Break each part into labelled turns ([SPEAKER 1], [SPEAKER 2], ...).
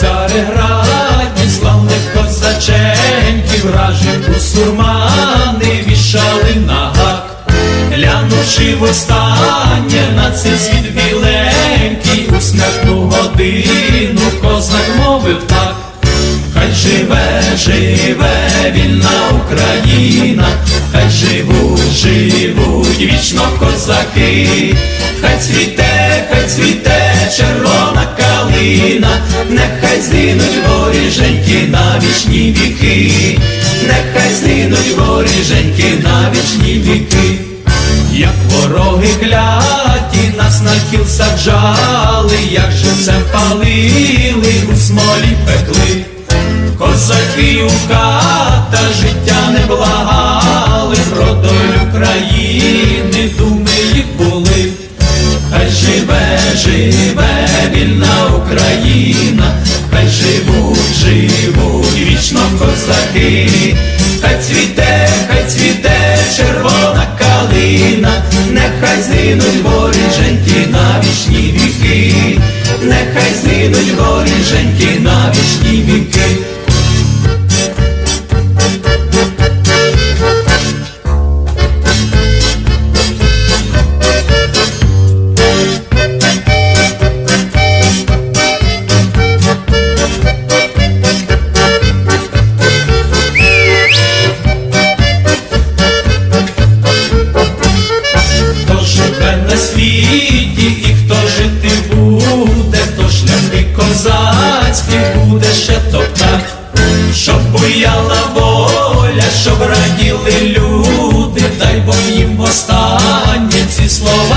[SPEAKER 1] цареграді славних козаченьків, у сурмани, вішали на гак, глянувши востаннє на це світ біленький, у смертну годину козак мовив так. Хай живе, живе вільна Україна, хай живуть, живуть вічно козаки, хай цвіте, хай цвіте, червона калина, нехай згинуть воріженьки на вічні віки, нехай згинуть воріженьки на вічні віки. Як вороги кляті нас на кіл саджали, як живцем палили, у смолі пекли, козаки у хата життя не благали, про Україна, хай живуть, живуть вічно козаки, хай цвіте, хай цвіте червона калина, нехай згинуть горіженьки на вічні віки, нехай згинуть горіженьки на вічні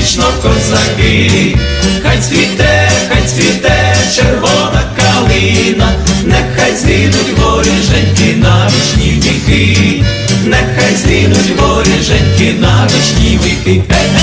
[SPEAKER 1] вічно козаки, хай цвіте, хай цвіте червона калина, нехай згинуть воріженьки на вічні віки, нехай згинуть воріженьки на вічні віки. Е-е!